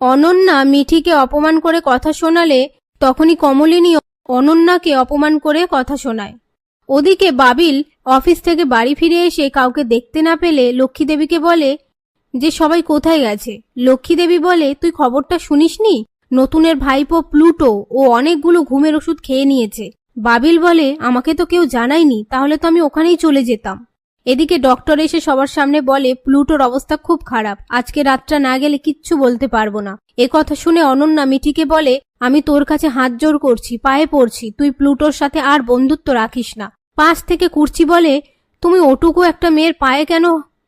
অনন্যা মিঠিকে অপমান করে কথা শোনালে তখনই কমলিনী অনন্যাকে অপমান করে কথা শোনায়। ওদিকে বাবিল অফিস থেকে বাড়ি ফিরে এসে কাউকে দেখতে না পেলে লক্ষ্মীদেবীকে বলে, যে সবাই কোথায় গেছে? লক্ষ্মীদেবী বলে, তুই খবরটা শুনিসনি? নতুনের ভাইপো প্লুটো, ও অনেকগুলো ঘুমের ওষুধ খেয়ে নিয়েছে। বাবিল বলে, আমাকে তো কেউ জানায়নি, তাহলে তো আমি ওখানেই চলে যেতাম। এদিকে ডক্টর এসে সবার সামনে বলে, প্লুটোর অবস্থা খুব খারাপ। আজকে রাতটা না গেলে কিচ্ছু বলতে পারব না। এ কথা শুনে অনন্যা মিঠিকে বলে, আমি তোর কাছে হাত জোর করছি, পায়ে পড়ছি। তুই প্লুটোর সাথে আর বন্ধুত্ব রাখিস না। পাশ থেকে কুর্চি বলে, তুমি ওটুকু একটা মেয়ের পায়ে কেন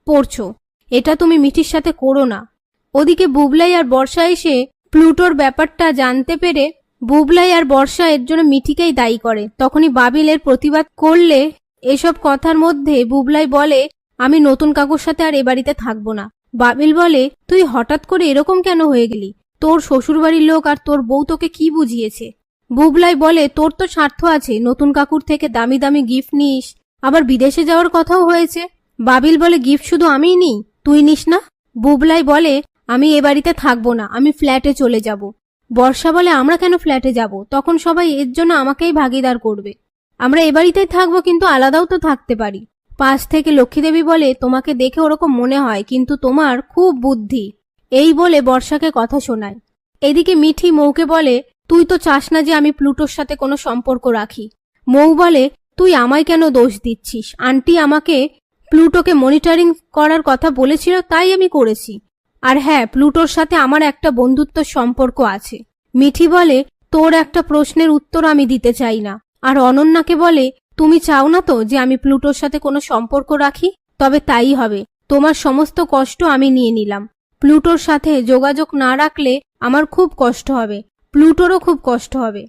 পড়ছো? এটা তুমি মিঠির সাথে করো না। ওদিকে বুবলাই আর বর্ষা এসে প্লুটোর ব্যাপারটা জানতে পেরে, বুবলাই আর বর্ষা এর জন্য মিঠিকেই দায়ী করে। তখনই বাবিলের প্রতিবাদ করলে এসব কথার মধ্যে বুবলাই বলে, আমি নতুন কাকুর সাথে আর এ বাড়িতে থাকব না। বাবিল বলে, তুই হঠাৎ করে এরকম কেন হয়ে গেলি? তোর শ্বশুরবাড়ির লোক আর তোর বউ তোকে কি বুঝিয়েছে? বুবলাই বলে, তোর তো স্বার্থ আছে, নতুন কাকুর থেকে দামি দামি গিফট নিস। আবার বিদেশে যাওয়ার কথাও হয়েছে। বাবিল বলে গিফট শুধু আমিই নিই? তুই নিস না? বুবলাই বলে, আমি এ বাড়িতে থাকব না, আমি ফ্ল্যাটে চলে যাব। বর্ষা বলে, আমরা কেন ফ্ল্যাটে যাব? তখন সবাই এর জন্য আমাকেই ভাগিদার করবে। আমরা এ বাড়িতেই থাকব কিন্তু আলাদাও তো থাকতে পারি। পাশ থেকে লক্ষ্মীদেবী বলে, তোমাকে দেখে ওরকম মনে হয়, কিন্তু তোমার খুব বুদ্ধি। এই বলে বর্ষাকে কথা শোনায়। এদিকে মিঠি মৌকে বলে, তুই তো চাস না যে আমি প্লুটোর সাথে কোনো সম্পর্ক রাখি। মৌ বলে, তুই আমায় কেন দোষ দিচ্ছিস? আন্টি আমাকে প্লুটোকে মনিটরিং করার কথা বলেছিল, তাই আমি করেছি। আর হ্যাঁ প্লুটোর সাথে আমার একটা বন্ধুত্ব সম্পর্ক আছে। মিঠি বলে, তোর একটা প্রশ্নের উত্তর আমি দিতে চাই না। আর অনন্যাকে বলে, তুমি চাও না তো যে আমি প্লুটোর সাথে কোনো সম্পর্ক রাখি? তবে তাই হবে। তোমার সমস্ত কষ্ট আমি নিয়ে নিলাম। প্লুটোর সাথে যোগাযোগ না রাখলে আমার খুব কষ্ট হবে। প্লুটোরও খুব কষ্ট হবে।